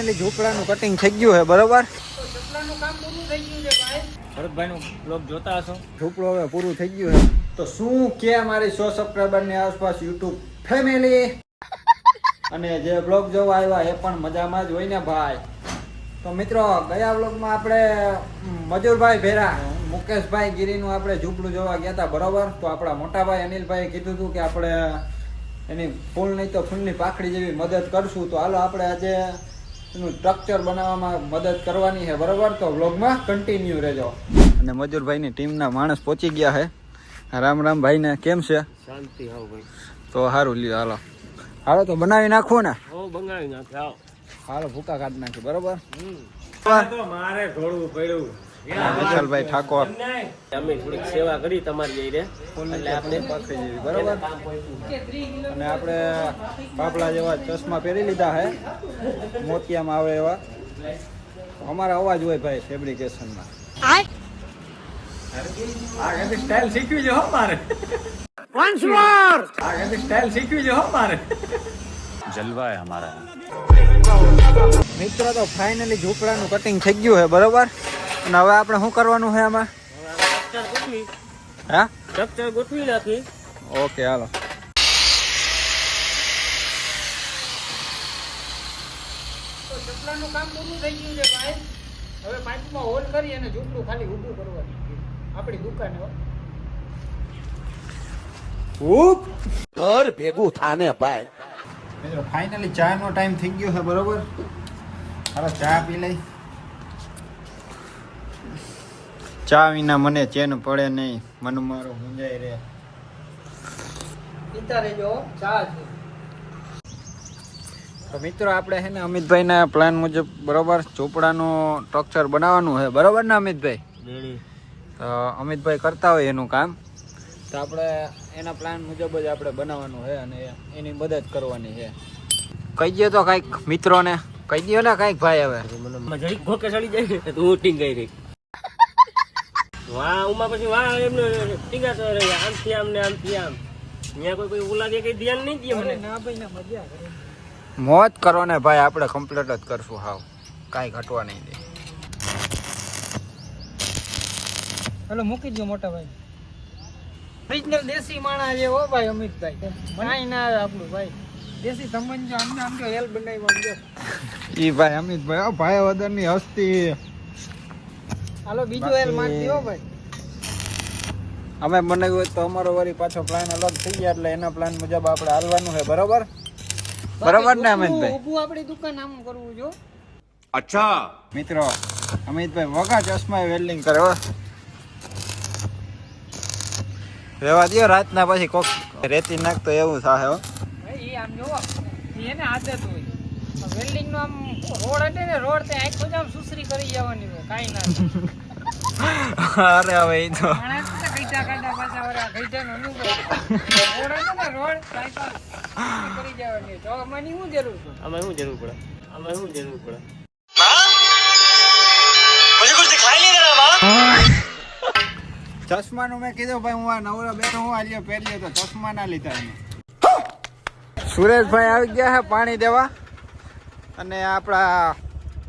એટલે ઝૂંપડાનું કટિંગ થઈ ગયું છે બરોબર? ભરતભાઈ નું બ્લોગ જોતા હશો? ઝૂંપડું હવે પૂરું થઈ ગયું છે. તો શું કે મારી સો સબસ્ક્રાઈબરની આસપાસ યુટ્યુબ ફેમિલી અને જે બ્લોગ જોવા આવ્યા એ પણ મજામાં જ હોય ને ભાઈ? તો મિત્રો ગયા બ્લોગમાં આપણે મજૂરભાઈ ભેરા મુકેશભાઈ ગીરીનું આપણે ઝૂંપડું જોવા ગયા હતા બરોબર? તો આપણા મોટાભાઈ અનિલભાઈ કીધું હતું કે આપણે એની ફૂલ નહીં તો ફૂલની પાખડી જેવી મદદ કરશું. તો હાલો આપણે આજે એનું સ્ટ્રક્ચર બનાવવામાં મદદ કરવાની છે બરોબર? તો વ્લોગમાં કન્ટિન્યુ રહેજો. અને મજૂરભાઈની ટીમના માણસ પહોંચી ગયા છે. રામ રામ ભાઈને કેમ છે? શાંતિ હાવ ભાઈ. તો સારું લ્યો હાલો. હાલો તો બનાવી નાખો ને. હો બંગાળી નાખે હાલો ભૂકા કાઢી નાખ્યો બરોબર? મારે થોડું પડ્યું. વિશાલભાઈ ઠાકોર. અમે થોડીક સેવા કરી તમારી જઈ રે એટલે આપણે પાખરી જેવી બરાબર? અને આપણે બાપડા જેવા ચશ્મા પહેરી લીધા હે મોતિયામાં આવે એવા. અમારા અવાજ હોય ભાઈ ફેબ્રિકેશનમાં આગળથી સ્ટાઇલ શીખવી છે હો મારે. વન્સ મોર આગળથી સ્ટાઇલ શીખવી છે હો મારે. જલવા હે અમારા. મિત્રો તો ફાઇનલી ઝૂંપડાનું કટિંગ થઈ ગયું છે બરાબર? અને હવે આપણે શું કરવાનું છે આમાં? હા? સ્ટ્રક્ચર ગોઠવી નાખી ઓકે હાલો. કામ પૂરું થઈ ગયું છે ભાઈ હવે પાંચમાં હોલ કરી અને ઝૂંપડું ખાલી ઊભું કરવાની આપણી દુકાને હો. ઘર ભેગું થાને ભાઈ. મિત્રો ફાઇનલી ચાનો ટાઈમ થઈ ગયો છે બરોબર? હાલો ચા પી લઈ. ચા વિના મને ચેન પડે નહીં. મન મારો મુંજાઈ રે પીતા રહેજો ચા તો મિત્રો આપણે છે ને અમિતભાઈના પ્લાન મુજબ બરોબર ચોપડાનું સ્ટ્રક્ચર બનાવવાનું છે. બરોબર ને અમિતભાઈ? રેડી. તો અમિતભાઈ કરતા હોય એનું કામ. તો આપણે એના પ્લાન મુજબ જ આપણે બનાવવાનું છે અને એની મદદ કરવાની છે. કહી દે તો કાંઈક મિત્રોને. કહી દો ને કાંઈક ભાઈ હવે. મને જરીક ભોકે ચડી જાય. તો હું ટીંગાઈ રહી. વાહ ઉમા પછી વાહ એમને તો રહે આમથી આમ ને આમથી આમ. અહીંયા કોઈ કોઈ ઓલા દે કઈ ધ્યાન નહીં દે મને. ના ભાઈ ના મજા કરે મોજ કરો ને ભાઈ આપણે કમ્પ્લીટ જ કરશું હાવ. કાંઈ ઘટવા નહીં દે. હલો મૂકી દો મોટા ભાઈ. ઓરિજિનલ દેશી માણા છે હો ભાઈ અમિતભાઈ. ભાઈ ના આવે આપણું ભાઈ. દેશી સંબંધ જો આમ આમ જો હેલ બનાવી જો ઈ ભાઈ અમિતભાઈ ઓ ભાઈ વદરની હસ્તી. હાલો બીજો એલ મારતી હો ભાઈ. અમે બનાવ્યું હોય તો અમારો વળી પાછો પ્લાન અલગ થઈ ગયા એટલે એના પ્લાન મુજબ આપણે હાલવાનું છે બરોબર? બરોબર ને અમિતભાઈ? ઊભું આપણી દુકાન આમ કરવું જો. અચ્છા. મિત્રો અમિતભાઈ વગા ચશ્મા વેલ્ડિંગ કરે હો. રેવા દો રાતના પછી કોક રેતી નાખતો એવું થાય હો. ભાઈ એ આમ જોવો. એને આદત હોય. વેલ્ડિંગ નો આમ રોડ હટે ને રોડ તે આખો જ આમ સુસરી કરી જવાની હોય કાંઈ ના અરે હવે એ તો. ગઈઢા કાઢા પાછા રોડ હટે ને રોડ કરી જવાની. તો આમાંની શું જરૂર છે આમાં શું જરૂર પડે? આમાં શું જરૂર પડે? ચશ્માનું મેં કીધું ભાઈ હું આ નવરો બેઠો હું આલ્યો પહેર્યો તો ચશ્મા ના લીધા એને સુરેશભાઈ આવી ગયા છે પાણી દેવા? અને આપણા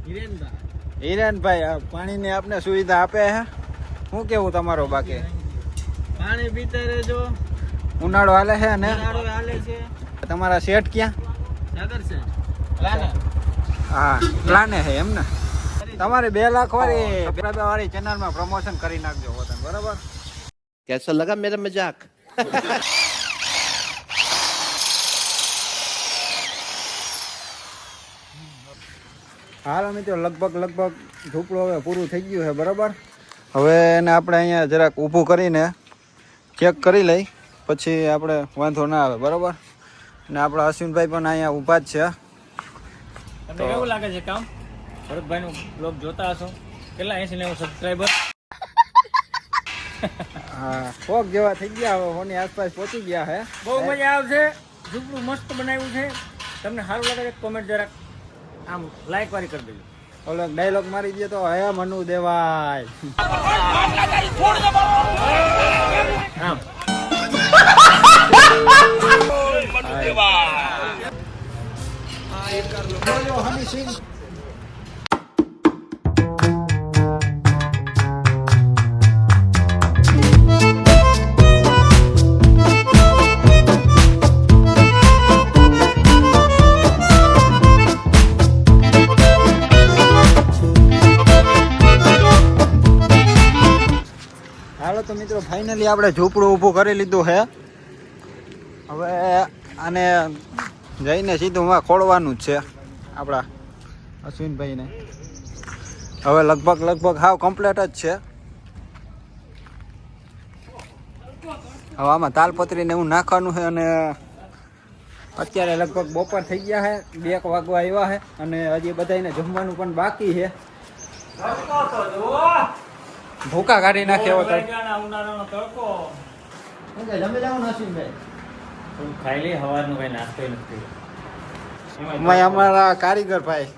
હિરેનભાઈ. હિરેનભાઈ પાણીની આપને સુવિધા આપે છે શું કેવું તમારો બાકી? પાણી પીતા રહેજો. ઉનાળો હાલે છે અને ઉનાળો હાલે છે. તમારા શેઠ ક્યાં? હા પ્લાને છે એમ ને? તમારી બે લાખ વાળી વાળી ચેનલમાં પ્રમોશન કરી નાખજો હોતન બરાબર? કેસો લગા મેરા મજાક? હાલ મિત્રો લગભગ લગભગ ઝૂંપડું હવે પૂરું થઈ ગયું છે બરાબર? હવે એને આપણે અહીંયા જરાક ઊભું કરીને ચેક કરી લઈ પછી આપણે વાંધો ના આવે બરાબર? ને આપણા અશ્વિનભાઈ પણ અહીંયા ઊભા જ છે. તમને કેવું લાગે છે કામ? ભરતભાઈ નું બ્લોગ જોતા હશો. કેટલા? એસી નેવું સબસ્ક્રાઈબર હા કોક જેવા થઈ ગયા હવે હોની આસપાસ પહોંચી ગયા છે બહુ મજા આવશે. ઝૂંપડું મસ્ત બનાવ્યું છે. તમને સારું લાગે છે કોમેન્ટ જરાક આમ લાઈક વાળી કરી દેજો. ઓલો ડાયલોગ મારી દે તો હે મનુ દેવાય. આમ. બોલો હમી સિંહ તો મિત્રો ફાઇનલી આપણે ઝૂંપડું ઊભું કરી લીધું છે. હવે આને જઈને સીધું માં ખોળવાનું જ છે આપણા અશ્વિનભાઈને. હવે લગભગ લગભગ હાવ કમ્પ્લીટ જ છે. હવે આમાં તાલપત્રીને એવું નાખવાનું છે અને અત્યારે લગભગ બપોર થઈ ગયા છે, બે વાગવા આવ્યા છે અને હજી બધાને જમવાનું પણ બાકી છે. ભૂકા કાઢી નાખે એવો તડકો. ઉનાળાનો તડકો. શું કે જમી જાવ નસીબભાઈ તું ખાઈ લે સવારનું કઈ નાસ્તો નથી. એમાં અમારા કારીગર ભાઈ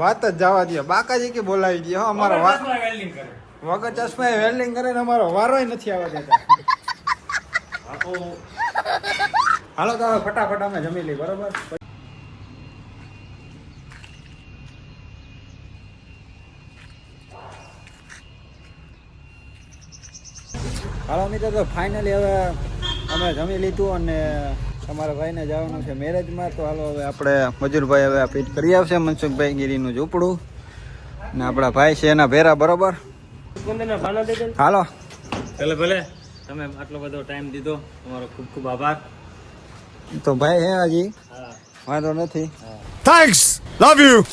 વાત જ જવા દો બાકાજી કે બોલાવી દે હો અમારો વગર ચશ્મા વેલ્ડિંગ કરે. ને અમારો વારોય નથી આવવા દેતા. હાલો તો હવે ફટાફટ અમે જમી લઈ બરોબર? હાલો મિત્રો તો ફાઇનલી હવે અમે જમી લીધું અને તમારા ભાઈને જવાનું છે મેરેજમાં તો હાલો હવે આપણે મજૂરભાઈ હવે ફિટ કરી આવશે મનસુખભાઈ ગીરીનું ઝૂંપડું. ને આપણા ભાઈ છે એના ભેરા બરોબર? હાલો. ભલે ભલે. તમે આટલો બધો ટાઈમ દીધો તમારો ખૂબ ખૂબ આભાર. તો ભાઈ હે હાજી વાંધો નથી. Thanks love you.